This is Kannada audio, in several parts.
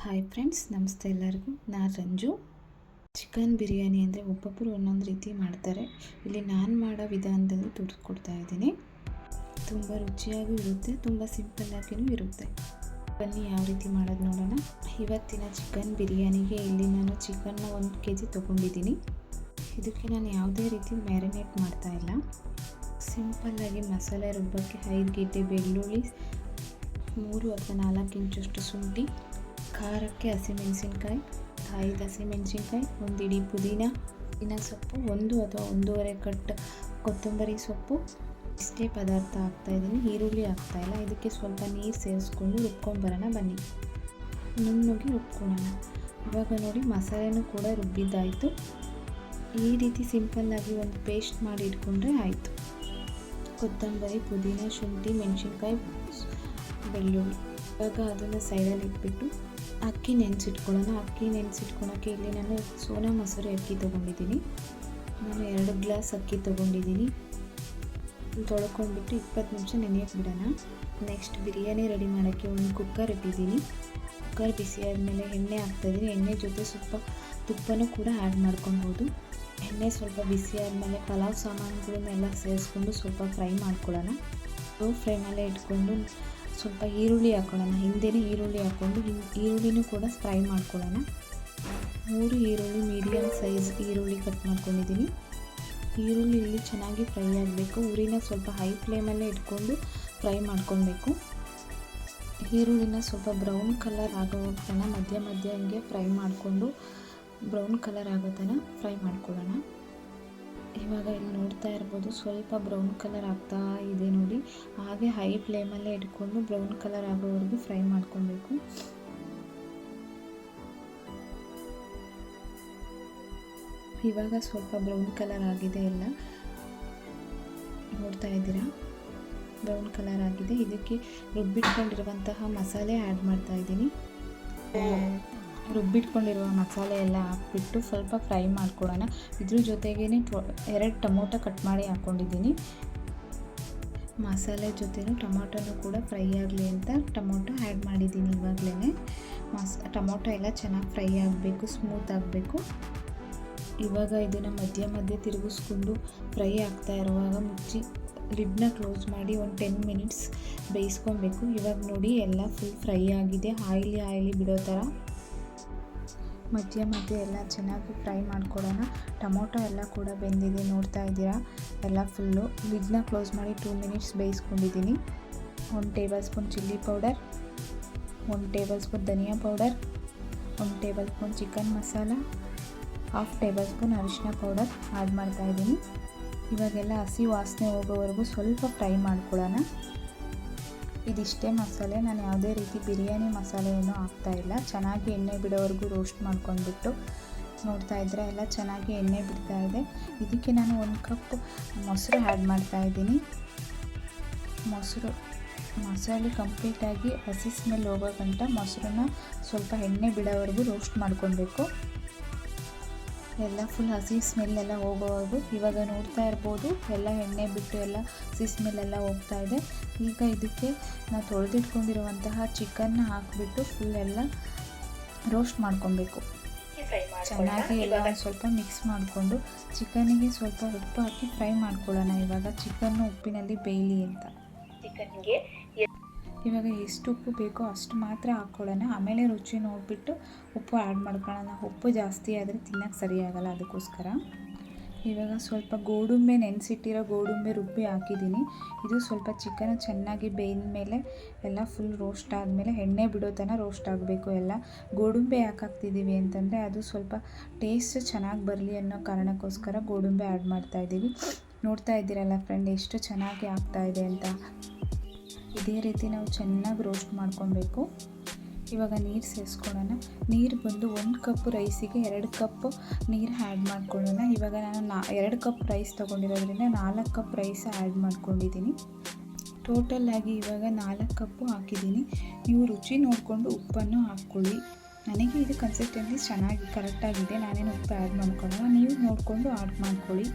ಹಾಯ್ ಫ್ರೆಂಡ್ಸ್ ನಮಸ್ತೆ ಎಲ್ಲರಿಗೂ. ನಾನು ರಂಜು. ಚಿಕನ್ ಬಿರಿಯಾನಿ ಅಂದರೆ ಒಬ್ಬೊಬ್ಬರು ಒಂದೊಂದು ರೀತಿ ಮಾಡ್ತಾರೆ. ಇಲ್ಲಿ ನಾನು ಮಾಡೋ ವಿಧಾನದಲ್ಲಿ ತೋರಿಸ್ಕೊಡ್ತಾ ಇದ್ದೀನಿ. ತುಂಬ ರುಚಿಯಾಗೂ ಇರುತ್ತೆ, ತುಂಬ ಸಿಂಪಲ್ಲಾಗಿಯೂ ಇರುತ್ತೆ. ಬನ್ನಿ ಯಾವ ರೀತಿ ಮಾಡೋದು ನೋಡೋಣ. ಇವತ್ತಿನ ಚಿಕನ್ ಬಿರಿಯಾನಿಗೆ ಇಲ್ಲಿ ನಾನು ಚಿಕನ್ನ ಒಂದು ಕೆ ಜಿ ತೊಗೊಂಡಿದ್ದೀನಿ. ಇದಕ್ಕೆ ನಾನು ಯಾವುದೇ ರೀತಿ ಮ್ಯಾರಿನೇಟ್ ಮಾಡ್ತಾ ಇಲ್ಲ. ಸಿಂಪಲ್ಲಾಗಿ ಮಸಾಲೆ ರುಬ್ಬಕ್ಕೆ ಐದು ಗೆಡ್ಡೆ ಬೆಳ್ಳುಳ್ಳಿ, ಮೂರು ಅಥವಾ ನಾಲ್ಕು ಇಂಚಷ್ಟು ಶುಂಠಿ ಖಾರಕ್ಕೆ ಹಸಿಮೆಣಸಿನ್ಕಾಯಿ ಕಾಯಿದ ಹಸಿಮೆಣಸಿನ್ಕಾಯಿ ಒಂದು ಇಡೀ ಪುದೀನ ಪುದೀನ ಸೊಪ್ಪು, ಒಂದು ಅಥವಾ ಒಂದೂವರೆ ಕಟ್ ಕೊತ್ತಂಬರಿ ಸೊಪ್ಪು. ಇಷ್ಟೇ ಪದಾರ್ಥ ಹಾಕ್ತಾಯಿದ್ದೀನಿ ಈರುಳ್ಳಿ ಹಾಕ್ತಾಯಿಲ್ಲ ಇದಕ್ಕೆ ಸ್ವಲ್ಪ ನೀರು ಸೇರಿಸ್ಕೊಂಡು ರುಬ್ಕೊಂಬರೋಣ ಬನ್ನಿ. ನುಣ್ಣಗೆ ರುಬ್ಕೊಳ್ಳೋಣ. ಇವಾಗ ನೋಡಿ, ಮಸಾಲೆನೂ ಕೂಡ ರುಬ್ಬಿದ್ದಾಯಿತು. ಈ ರೀತಿ ಸಿಂಪಲ್ಲಾಗಿ ಒಂದು ಪೇಸ್ಟ್ ಮಾಡಿ ಇಟ್ಕೊಂಡ್ರೆ ಆಯಿತು. ಕೊತ್ತಂಬರಿ, ಪುದೀನ, ಶುಂಠಿ, ಮೆಣಸಿನ್ಕಾಯಿ, ಬೆಳ್ಳುಳ್ಳಿ. ಇವಾಗ ಅದನ್ನು ಸೈಡಲ್ಲಿ ಇಟ್ಬಿಟ್ಟು ಅಕ್ಕಿ ನೆನೆಸಿಟ್ಕೊಳ್ಳೋಣ, ಅಕ್ಕಿ ನೆನೆಸಿಟ್ಕೊಳಕ್ಕೆ ಇಲ್ಲಿ ನಾನು ಸೋನಾ ಮೊಸರು ಅಕ್ಕಿ ತೊಗೊಂಡಿದ್ದೀನಿ. ನಾನು ಎರಡು ಗ್ಲಾಸ್ ಅಕ್ಕಿ ತೊಗೊಂಡಿದ್ದೀನಿ. ತೊಳ್ಕೊಂಡ್ಬಿಟ್ಟು ಇಪ್ಪತ್ತು ನಿಮಿಷ ನೆನೆಯೋಕ್ಕೆ ಬಿಡೋಣ. ನೆಕ್ಸ್ಟ್ ಬಿರಿಯಾನಿ ರೆಡಿ ಮಾಡೋಕ್ಕೆ ಒಂದು ಕುಕ್ಕರ್ ಇಟ್ಟಿದ್ದೀನಿ. ಕುಕ್ಕರ್ ಬಿಸಿ ಆದಮೇಲೆ ಎಣ್ಣೆ ಹಾಕ್ತಾಯಿದ್ದೀನಿ. ಎಣ್ಣೆ ಜೊತೆ ಸ್ವಲ್ಪ ತುಪ್ಪನೂ ಕೂಡ ಆ್ಯಡ್ ಮಾಡ್ಕೊಬೋದು ಎಣ್ಣೆ ಸ್ವಲ್ಪ ಬಿಸಿ ಆದಮೇಲೆ ಪಲಾವ್ ಸಾಮಾನುಗಳನ್ನೆಲ್ಲ ಸೇರಿಸ್ಕೊಂಡು ಸ್ವಲ್ಪ ಫ್ರೈ ಮಾಡ್ಕೊಳ್ಳೋಣ. ಲೋ ಫ್ಲೇಮಲ್ಲೇ ಇಟ್ಕೊಂಡು ಸ್ವಲ್ಪ ಈರುಳ್ಳಿ ಹಾಕೊಳ್ಳೋಣ. ಹಿಂದೆನೇ ಈರುಳ್ಳಿ ಹಾಕ್ಕೊಂಡು ಈರುಳ್ಳಿನೂ ಕೂಡ ಫ್ರೈ ಮಾಡ್ಕೊಳ್ಳೋಣ. ಮೂರು ಈರುಳ್ಳಿ ಮೀಡಿಯಮ್ ಸೈಜ್ ಈರುಳ್ಳಿ ಕಟ್ ಮಾಡ್ಕೊಂಡಿದ್ದೀನಿ. ಈರುಳ್ಳಿ ಇಲ್ಲಿ ಚೆನ್ನಾಗಿ ಫ್ರೈ ಆಗಬೇಕು. ಊರಿನ ಸ್ವಲ್ಪ ಹೈ ಫ್ಲೇಮಲ್ಲೇ ಇಟ್ಕೊಂಡು ಫ್ರೈ ಮಾಡ್ಕೊಳ್ಬೇಕು. ಈರುಳ್ಳಿನ ಸ್ವಲ್ಪ ಬ್ರೌನ್ ಕಲರ್ ಆಗೋ ಮಧ್ಯ ಮಧ್ಯ ಹಂಗೆ ಫ್ರೈ ಮಾಡಿಕೊಂಡು ಬ್ರೌನ್ ಕಲರ್ ಆಗೋ ತನಕ ಫ್ರೈ ಮಾಡ್ಕೊಳ್ಳೋಣ. ಇವಾಗ ಇಲ್ಲಿ ನೋಡ್ತಾ ಇರ್ಬೋದು ಸ್ವಲ್ಪ ಬ್ರೌನ್ ಕಲರ್ ಆಗ್ತಾ ಇದೆ ನೋಡಿ. ಹಾಗೆ ಹೈ ಫ್ಲೇಮಲ್ಲೇ ಇಟ್ಕೊಂಡು ಬ್ರೌನ್ ಕಲರ್ ಆಗೋವರೆಗೂ ಫ್ರೈ ಮಾಡ್ಕೊಬೇಕು. ಇವಾಗ ಸ್ವಲ್ಪ ಬ್ರೌನ್ ಕಲರ್ ಆಗಿದೆ ಎಲ್ಲ. ನೋಡ್ತಾ ಇದ್ದೀರಾ? ಬ್ರೌನ್ ಕಲರ್ ಆಗಿದೆ. ಇದಕ್ಕೆ ರುಬ್ಬಿಟ್ಕೊಂಡಿರುವಂತಹ ಮಸಾಲೆ ಆ್ಯಡ್ ಮಾಡ್ತಾ ಇದ್ದೀನಿ. ರುಬ್ಬಿಟ್ಕೊಂಡಿರುವ ಮಸಾಲೆ ಎಲ್ಲ ಹಾಕ್ಬಿಟ್ಟು ಸ್ವಲ್ಪ ಫ್ರೈ ಮಾಡ್ಕೊಳ್ಳೋಣ ಇದ್ರ ಜೊತೆಗೇ ಎರಡು ಟೊಮೊಟೊ ಕಟ್ ಮಾಡಿ ಹಾಕ್ಕೊಂಡಿದ್ದೀನಿ ಮಸಾಲೆ ಜೊತೆನೂ ಟೊಮೊಟೊನೂ ಕೂಡ ಫ್ರೈ ಆಗಲಿ ಅಂತ ಟೊಮೊಟೊ ಆ್ಯಡ್ ಮಾಡಿದ್ದೀನಿ ಇವಾಗಲೇ ಮಸ್, ಟೊಮೊಟೊ ಎಲ್ಲ ಚೆನ್ನಾಗಿ ಫ್ರೈ ಆಗಬೇಕು, ಸ್ಮೂತ್ ಆಗಬೇಕು. ಇವಾಗ ಇದನ್ನು ಮಧ್ಯ ಮಧ್ಯೆ ತಿರುಗಿಸ್ಕೊಂಡು ಫ್ರೈ ಆಗ್ತಾ ಇರುವಾಗ ಮುಚ್ಚಿ ಲಿಡ್ನ ಕ್ಲೋಸ್ ಮಾಡಿ ಒಂದು ಟೆನ್ ಮಿನಿಟ್ಸ್ ಬೇಯಿಸ್ಕೊಬೇಕು. ಇವಾಗ ನೋಡಿ ಎಲ್ಲ ಫುಲ್ ಫ್ರೈ ಆಗಿದೆ. ಆಯಿಲಿ ಆಯಿಲಿ ಬಿಡೋ ಥರ. ಮಧ್ಯ ಮಧ್ಯೆ ಎಲ್ಲ ಚೆನ್ನಾಗಿ ಫ್ರೈ ಮಾಡ್ಕೊಳ್ಳೋಣ ಟೊಮೊಟೊ ಎಲ್ಲ ಕೂಡ ಬೆಂದಿದೆ, ನೋಡ್ತಾ ಇದ್ದೀರಾ? ಎಲ್ಲ ಫುಲ್ಲು ಲಿಡ್ನ ಕ್ಲೋಸ್ ಮಾಡಿ ಟೂ ಮಿನಿಟ್ಸ್ ಬೇಯಿಸ್ಕೊಂಡಿದ್ದೀನಿ. ಒಂದು ಟೇಬಲ್ ಸ್ಪೂನ್ ಚಿಲ್ಲಿ ಪೌಡರ್ ಒಂದು ಟೇಬಲ್ ಸ್ಪೂನ್ ಧನಿಯಾ ಪೌಡರ್ ಒಂದು tablespoon chicken masala half tablespoon ಅರಿಶಿನ ಪೌಡರ್ ಆ್ಯಡ್ ಮಾಡ್ತಾಯಿದ್ದೀನಿ ಇವಾಗೆಲ್ಲ ಹಸಿ ವಾಸನೆ ಹೋಗೋವರೆಗೂ ಸ್ವಲ್ಪ ಫ್ರೈ ಮಾಡ್ಕೊಳ್ಳೋಣ ಇದಿಷ್ಟೇ ಮಸಾಲೆ. ನಾನು ಯಾವುದೇ ರೀತಿ ಬಿರಿಯಾನಿ ಮಸಾಲೆ ಆಗ್ತಾ ಹಾಕ್ತಾಯಿಲ್ಲ ಚೆನ್ನಾಗಿ ಎಣ್ಣೆ ಬಿಡೋವರೆಗೂ ರೋಸ್ಟ್ ಮಾಡ್ಕೊಂಡ್ಬಿಟ್ಟು ನೋಡ್ತಾ ಇದ್ದರೆ ಎಲ್ಲ ಚೆನ್ನಾಗಿ ಎಣ್ಣೆ ಬಿಡ್ತಾ ಇದೆ. ಇದಕ್ಕೆ ನಾನು ಒಂದು ಕಪ್ ಮೊಸರು ಆ್ಯಡ್ ಮಾಡ್ತಾ ಇದ್ದೀನಿ. ಮೊಸರು, ಮಸಾಲೆ ಕಂಪ್ಲೀಟಾಗಿ ಹಸಿ ಸ್ಮೆಲ್ ಹೋಗೋ ಗಂಟ ಮೊಸರನ್ನ ಸ್ವಲ್ಪ ಎಣ್ಣೆ ಬಿಡೋವರೆಗೂ ರೋಸ್ಟ್ ಮಾಡ್ಕೊಬೇಕು. ಎಲ್ಲ ಫುಲ್ ಹಸಿ ಸ್ಮೆಲ್ ಎಲ್ಲ ಹೋಗೋವರೆಗೂ ಇವಾಗ ನೋಡ್ತಾ ಇರ್ಬೋದು. ಎಲ್ಲ ಎಣ್ಣೆ ಬಿಟ್ಟು ಎಲ್ಲ ಹಸಿ ಸ್ಮೆಲ್ ಎಲ್ಲ ಹೋಗ್ತಾ ಇದೆ. ಈಗ ಇದಕ್ಕೆ ನಾವು ತೊಳೆದಿಟ್ಕೊಂಡಿರುವಂತಹ ಚಿಕನ್ನ ಹಾಕಿಬಿಟ್ಟು ಫುಲ್ ಎಲ್ಲ ರೋಸ್ಟ್ ಮಾಡ್ಕೊಬೇಕು. ಚೆನ್ನಾಗಿ ಎಲ್ಲ ಸ್ವಲ್ಪ ಮಿಕ್ಸ್ ಮಾಡಿಕೊಂಡು ಚಿಕನಿಗೆ ಸ್ವಲ್ಪ ಉಪ್ಪು ಹಾಕಿ ಫ್ರೈ ಮಾಡ್ಕೊಳ್ಳೋಣ ಇವಾಗ. ಚಿಕನ್ನು ಉಪ್ಪಿನಲ್ಲಿ ಬೇಯಲಿ ಅಂತ. ಚಿಕನ್ಗೆ ಇವಾಗ ಎಷ್ಟು ಉಪ್ಪು ಬೇಕೋ ಅಷ್ಟು ಮಾತ್ರ ಹಾಕ್ಕೊಳ್ಳೋಣ. ಆಮೇಲೆ ರುಚಿ ನೋಡಿಬಿಟ್ಟು ಉಪ್ಪು ಆ್ಯಡ್ ಮಾಡ್ಕೊಳ್ಳೋಣ. ಉಪ್ಪು ಜಾಸ್ತಿ ಆದರೆ ತಿನ್ನೋಕ್ಕೆ ಸರಿಯಾಗಲ್ಲ ಅದಕ್ಕೋಸ್ಕರ. ಇವಾಗ ಸ್ವಲ್ಪ ಗೋಡಂಬೆ ನೆನೆಸಿಟ್ಟಿರೋ ಗೋಡಂಬೆ ರುಬ್ಬಿ ಹಾಕಿದ್ದೀನಿ. ಇದು ಸ್ವಲ್ಪ ಚಿಕನ್ ಚೆನ್ನಾಗಿ ಬೇಯಿದ ಮೇಲೆ ಎಲ್ಲ ಫುಲ್ ರೋಸ್ಟ್ ಆದಮೇಲೆ ಎಣ್ಣೆ ಬಿಡೋ ತನಕ ರೋಸ್ಟ್ ಆಗಬೇಕು ಎಲ್ಲ. ಗೋಡಂಬೆ ಯಾಕೆ ಹಾಕ್ತಿದ್ದೀವಿ ಅಂತಂದರೆ ಅದು ಸ್ವಲ್ಪ ಟೇಸ್ಟ್ ಚೆನ್ನಾಗಿ ಬರಲಿ ಅನ್ನೋ ಕಾರಣಕ್ಕೋಸ್ಕರ ಗೋಡಂಬೆ ಆ್ಯಡ್ ಮಾಡ್ತಾಯಿದ್ದೀವಿ ನೋಡ್ತಾ ಇದ್ದೀರಲ್ಲ ಫ್ರೆಂಡ್ ಎಷ್ಟು ಚೆನ್ನಾಗಿ ಆಗ್ತಾಯಿದೆ ಅಂತ. ಇದೇ ರೀತಿ ನಾವು ಚೆನ್ನಾಗಿ ರೋಸ್ಟ್ ಮಾಡ್ಕೊಬೇಕು. ಇವಾಗ ನೀರು ಸೇರಿಸ್ಕೊಳ್ಳೋಣ ನೀರು ಬಂದು ಒಂದು ಕಪ್ ರೈಸಿಗೆ ಎರಡು ಕಪ್ ನೀರು ಆ್ಯಡ್ ಮಾಡ್ಕೊಳ್ಳೋಣ. ಇವಾಗ ನಾನು ನಾ, ಎರಡು ಕಪ್ ರೈಸ್ ತೊಗೊಂಡಿರೋದ್ರಿಂದ ನಾಲ್ಕು ಕಪ್ ರೈಸ್ ಆ್ಯಡ್ ಮಾಡ್ಕೊಂಡಿದ್ದೀನಿ. ಟೋಟಲ್ಲಾಗಿ ಇವಾಗ ನಾಲ್ಕು ಕಪ್ಪು ಹಾಕಿದ್ದೀನಿ. ನೀವು ರುಚಿ ನೋಡಿಕೊಂಡು ಉಪ್ಪನ್ನು ಹಾಕ್ಕೊಳ್ಳಿ. ನನಗೆ ಇದು ಕನ್ಸಿಸ್ಟೆನ್ಸಿ ಚೆನ್ನಾಗಿ ಕರೆಕ್ಟಾಗಿದೆ ನಾನೇನು ಉಪ್ಪು ಆ್ಯಡ್ ಮಾಡ್ಕೊಳ್ಳೋಣ ನೀವು ನೋಡಿಕೊಂಡು ಆ್ಯಡ್ ಮಾಡ್ಕೊಳ್ಳಿ.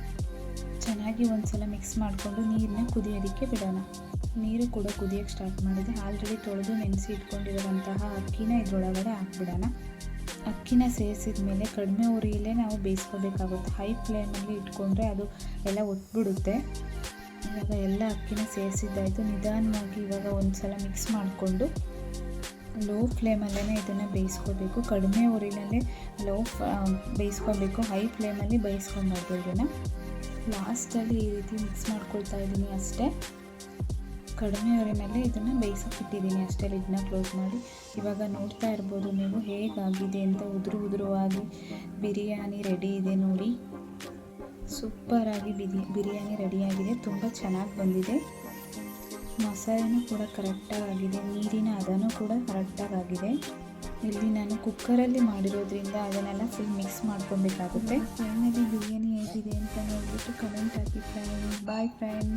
ಚೆನ್ನಾಗಿ ಒಂದು ಸಲ ಮಿಕ್ಸ್ ಮಾಡಿಕೊಂಡು ನೀರನ್ನ ಕುದಿಯೋದಕ್ಕೆ ಬಿಡೋಣ. ನೀರು ಕೂಡ ಕುದಿಯೋಕ್ಕೆ ಸ್ಟಾರ್ಟ್ ಮಾಡಿದೆ. ಆಲ್ರೆಡಿ ತೊಳೆದು ನೆನೆಸಿ ಇಟ್ಕೊಂಡಿರುವಂತಹ ಅಕ್ಕಿನ ಇದರೊಳಗಡೆ ಹಾಕ್ಬಿಡೋಣ. ಅಕ್ಕಿನ ಸೇರಿಸಿದ ಮೇಲೆ ಕಡಿಮೆ ಉರಿಯಲ್ಲೇ ನಾವು ಬೇಯಿಸ್ಕೋಬೇಕಾಗುತ್ತೆ. ಹೈ ಫ್ಲೇಮಲ್ಲಿ ಇಟ್ಕೊಂಡ್ರೆ ಅದು ಎಲ್ಲ ಒಟ್ಬಿಡುತ್ತೆ. ಇವಾಗ ಎಲ್ಲ ಅಕ್ಕಿನ ಸೇರಿಸಿದ್ದಾಯಿತು. ನಿಧಾನವಾಗಿ ಇವಾಗ ಒಂದು ಸಲ ಮಿಕ್ಸ್ ಮಾಡಿಕೊಂಡು ಲೋ ಫ್ಲೇಮಲ್ಲೇ ಇದನ್ನು ಬೇಯಿಸ್ಕೋಬೇಕು. ಕಡಿಮೆ ಉರಿನಲ್ಲೇ ಲೋ ಬೇಯಿಸ್ಕೋಬೇಕು. ಹೈ ಫ್ಲೇಮಲ್ಲಿ ಬೇಯಿಸ್ಕೊಬಾರ್ದು ಇದನ್ನು ಲಾಸ್ಟಲ್ಲಿ ಈ ರೀತಿ ಮಿಕ್ಸ್ ಮಾಡ್ಕೊಳ್ತಾ ಇದ್ದೀನಿ ಅಷ್ಟೇ. ಕಡಿಮೆ ಉರಿನಲ್ಲೇ ಇದನ್ನು ಬೇಯಿಸೋಕ್ಕಿಟ್ಟಿದ್ದೀನಿ ಅಷ್ಟೇ ಲಿಡ್ನ ಕ್ಲೋಸ್ ಮಾಡಿ. ಇವಾಗ ನೋಡ್ತಾ ಇರ್ಬೋದು ನೀವು ಹೇಗಾಗಿದೆ ಅಂತ ಉದುರು ಉದುರುವಾಗಿ ಬಿರಿಯಾನಿ ರೆಡಿ ಇದೆ ನೋಡಿ. ಸೂಪರಾಗಿ ಬಿರಿ ಬಿರಿಯಾನಿ ರೆಡಿಯಾಗಿದೆ ತುಂಬ ಚೆನ್ನಾಗಿ ಬಂದಿದೆ. ಮಸಾಲೆನೂ ಕೂಡ ಕರೆಕ್ಟಾಗಿದೆ ಆಗಿದೆ ನೀರಿನ ಅದನ್ನು ಕೂಡ ಕರೆಕ್ಟಾಗಿ ಆಗಿದೆ ಇಲ್ಲಿ ನಾನು ಕುಕ್ಕರಲ್ಲಿ ಮಾಡಿರೋದ್ರಿಂದ ಅದನ್ನೆಲ್ಲ ಫುಲ್ ಮಿಕ್ಸ್ ಮಾಡ್ಕೊಬೇಕಾಗುತ್ತೆ. ಫೈನಲಿ ಬಿರಿಯಾನಿ ಹೇಗಿದೆ ಅಂತ ನೋಡಿಬಿಟ್ಟು ಕಮೆಂಟ್ ಹಾಕಿ ಫ್ರೆಂಡ್ ಬಾಯ್ ಫ್ರೆಂಡ್